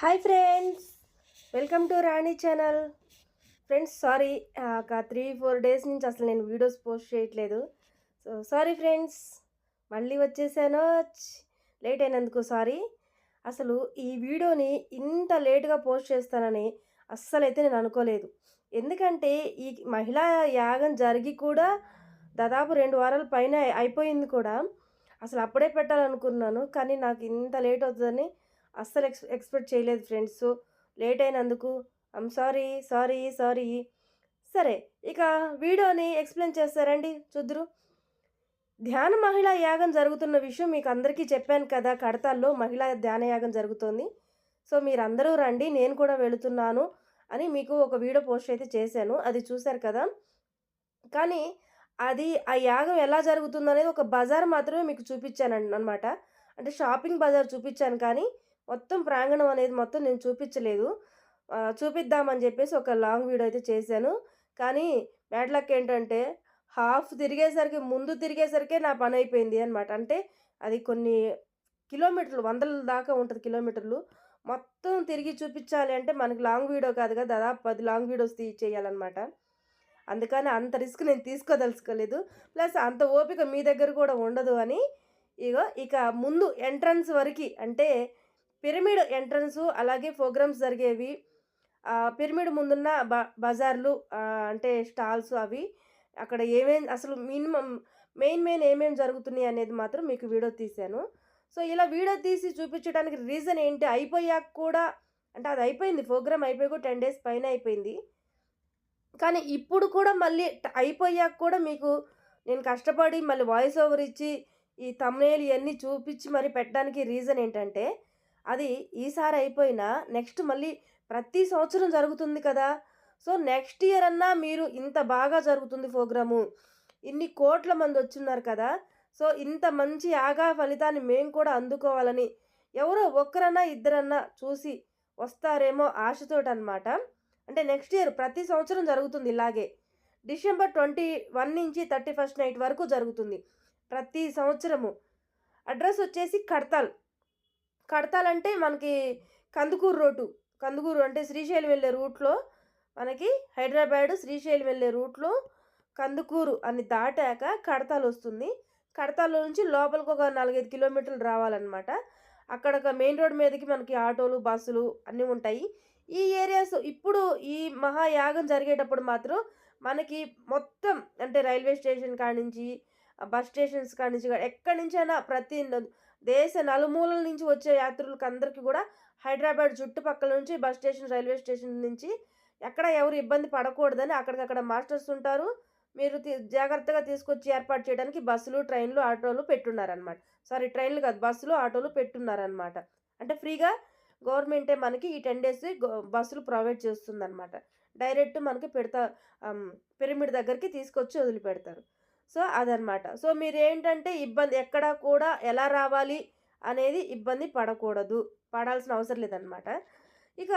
Hi friends welcome to Rani channel friends sorry ఒక three four days నుంచి అసలు నేను వీడియోస్ పోస్ట్ చేయట్లేదు. సో సారీ ఫ్రెండ్స్ మళ్ళీ వచ్చేసాను. లేట్ అయినందుకు సారీ అసలు ఈ వీడియోని ఇంత లేట్గా పోస్ట్ చేస్తానని అస్సలైతే నేను అనుకోలేదు. ఎందుకంటే ఈ మహిళా యాగం జరిగి కూడా దాదాపు రెండు వారాల పైన అయిపోయింది కూడా. అసలు అప్పుడే పెట్టాలనుకున్నాను కానీ నాకు ఇంత లేట్ అవుతుందని అస్సలు ఎక్స్ ఎక్స్పెక్ట్ చేయలేదు ఫ్రెండ్స్. లేట్ అయినందుకు ఐమ్ సారీ సారీ సారీ. సరే ఇక వీడియోని ఎక్స్ప్లెయిన్ చేస్తారండి చూద్దరు ధ్యాన మహిళా యాగం జరుగుతున్న విషయం మీకు అందరికీ చెప్పాను కదా కడతాల్లో మహిళా ధ్యాన యాగం జరుగుతోంది. సో మీరందరూ రండి నేను కూడా వెళుతున్నాను అని మీకు ఒక వీడియో పోస్ట్ అయితే చేశాను అది చూశారు కదా. కానీ అది ఆ యాగం ఎలా జరుగుతుందనేది ఒక బజార్ మాత్రమే మీకు చూపించాను అనమాట అంటే షాపింగ్ బజార్ చూపించాను కానీ మొత్తం ప్రాంగణం అనేది మొత్తం నేను చూపించలేదు. చూపిద్దామని చెప్పేసి ఒక లాంగ్ వీడియో అయితే చేశాను. కానీ బ్యాడ్ లక్ ఏంటంటే హాఫ్ తిరిగేసరికి ముందు తిరిగేసరికే నా పని అయిపోయింది అనమాట అంటే అది కొన్ని కిలోమీటర్లు వందల దాకా ఉంటుంది కిలోమీటర్లు. మొత్తం తిరిగి చూపించాలి అంటే మనకి లాంగ్ వీడియో కాదు కదా దాదాపు పది లాంగ్ వీడియోస్ తీ చేయాలన్నమాట. అందుకని అంత రిస్క్ నేను తీసుకోదలుచుకోలేదు. ప్లస్ అంత ఓపిక మీ దగ్గర కూడా ఉండదు అని ఇగో ఇక ముందు ఎంట్రన్స్ వరకు అంటే పిరమిడ్ ఎంట్రన్స్ అలాగే ప్రోగ్రామ్స్ జరిగేవి. పిరమిడ్ ముందున్న బ బజార్లు అంటే స్టాల్స్ అవి. అక్కడ ఏమేం అసలు మినిమం మెయిన్ మెయిన్ ఏమేమి జరుగుతున్నాయి అనేది మాత్రం మీకు వీడియో తీశాను. సో ఇలా వీడియో తీసి చూపించడానికి రీజన్ ఏంటి? అయిపోయాక కూడా అంటే అది అయిపోయింది. ప్రోగ్రామ్ అయిపోయి కూడా టెన్ డేస్ పైన అయిపోయింది. కానీ ఇప్పుడు కూడా మళ్ళీ అయిపోయాక కూడా మీకు నేను కష్టపడి మళ్ళీ వాయిస్ ఓవర్ ఇచ్చి ఈ తమ్నేలు ఇవన్నీ చూపించి మరి పెట్టడానికి రీజన్ ఏంటంటే అది ఈసారి అయిపోయినా నెక్స్ట్ మళ్ళీ ప్రతి సంవత్సరం జరుగుతుంది కదా. సో నెక్స్ట్ ఇయర్ అన్నా మీరు ఇంత బాగా జరుగుతుంది ప్రోగ్రాము. ఇన్ని కోట్ల మంది వచ్చున్నారు కదా. సో ఇంత మంచి యాగా ఫలితాన్ని మేము కూడా అందుకోవాలని ఎవరో ఒక్కరన్నా ఇద్దరన్నా చూసి వస్తారేమో ఆశతోటి అనమాట అంటే నెక్స్ట్ ఇయర్ ప్రతి సంవత్సరం జరుగుతుంది ఇలాగే. డిసెంబర్ ట్వంటీ వన్ నుంచి థర్టీ ఫస్ట్ నైట్ వరకు జరుగుతుంది ప్రతి సంవత్సరము. అడ్రస్ వచ్చేసి కడతాల్. కడతాలంటే మనకి కందుకూరు రోడ్డు. కందుకూరు అంటే శ్రీశైలం వెళ్ళే రూట్లో మనకి హైదరాబాద్ శ్రీశైలం వెళ్ళే రూట్లో కందుకూరు అని దాటాక కడతాలు వస్తుంది. కడతాల్లో నుంచి లోపలికి ఒక నాలుగైదు కిలోమీటర్లు రావాలన్నమాట. అక్కడ ఒక మెయిన్ రోడ్ మీదకి మనకి ఆటోలు బస్సులు అన్నీ ఉంటాయి. ఈ ఏరియాస్ ఇప్పుడు ఈ మహాయాగం జరిగేటప్పుడు మాత్రం మనకి మొత్తం అంటే రైల్వే స్టేషన్ కాడి నుంచి బస్ స్టేషన్స్ కాడి నుంచి ఎక్కడి నుంచైనా ప్రతి దేశ నలుమూలల నుంచి వచ్చే యాత్రులకు అందరికీ కూడా హైదరాబాద్ చుట్టుపక్కల నుంచి బస్ స్టేషన్ రైల్వే స్టేషన్ నుంచి ఎక్కడ ఎవరు ఇబ్బంది పడకూడదని అక్కడికక్కడ మాస్టర్స్ ఉంటారు. మీరు జాగ్రత్తగా తీసుకొచ్చి ఏర్పాటు చేయడానికి బస్సులు ట్రైన్లు ఆటోలు పెట్టున్నారనమాట సారీ ట్రైన్లు కాదు బస్సులు ఆటోలు పెట్టున్నారనమాట అంటే ఫ్రీగా గవర్నమెంటే మనకి ఈ టెన్ డేస్ బస్సులు ప్రొవైడ్ చేస్తుందన్నమాట. డైరెక్ట్ మనకి పెడతా పిరమిడ్ దగ్గరికి తీసుకొచ్చి వదిలిపెడతారు. సో అదనమాట. సో మీరు ఏంటంటే ఇబ్బంది ఎక్కడ కూడా ఎలా రావాలి అనేది ఇబ్బంది పడకూడదు. పడాల్సిన అవసరం లేదనమాట. ఇక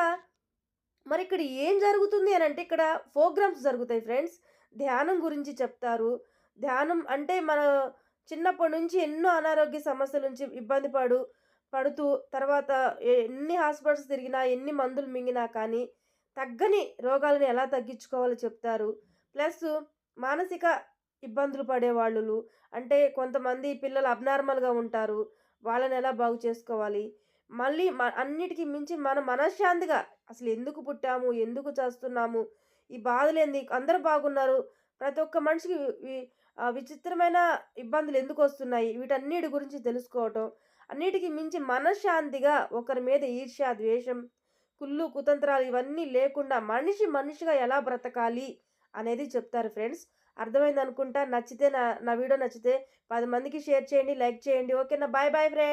మరి ఇక్కడ ఏం జరుగుతుంది అని అంటే ఇక్కడ ప్రోగ్రామ్స్ జరుగుతాయి ఫ్రెండ్స్. ధ్యానం గురించి చెప్తారు. ధ్యానం అంటే మన చిన్నప్పటి నుంచి ఎన్నో అనారోగ్య సమస్యల నుంచి ఇబ్బంది పడు పడుతూ తర్వాత ఎన్ని హాస్పిటల్స్ తిరిగినా ఎన్ని మందులు మింగినా కానీ తగ్గని రోగాలను ఎలా తగ్గించుకోవాలో చెప్తారు. ప్లస్ మానసిక ఇబ్బందులు పడేవాళ్ళు అంటే కొంతమంది పిల్లలు అబ్నార్మల్గా ఉంటారు. వాళ్ళని ఎలా బాగు చేసుకోవాలి? మళ్ళీ మ అన్నిటికీ మించి మన మనశ్శాంతిగా అసలు ఎందుకు పుట్టాము? ఎందుకు చేస్తున్నాము? ఈ బాధలేంది అందరూ బాగున్నారు. ప్రతి ఒక్క మనిషికి విచిత్రమైన ఇబ్బందులు ఎందుకు వస్తున్నాయి? వీటన్నిటి గురించి తెలుసుకోవటం. అన్నిటికీ మించి మనశ్శాంతిగా ఒకరి మీద ఈర్ష్య ద్వేషం కుళ్ళు కుతంత్రాలు ఇవన్నీ లేకుండా మనిషి మనిషిగా ఎలా బ్రతకాలి అనేది చెప్తారు ఫ్రెండ్స్. అర్థమైంది అనుకుంటా నచ్చితే నా నా వీడియో నచ్చితే పది మందికి షేర్ చేయండి లైక్ చేయండి. ఓకేనా? Bye boy friend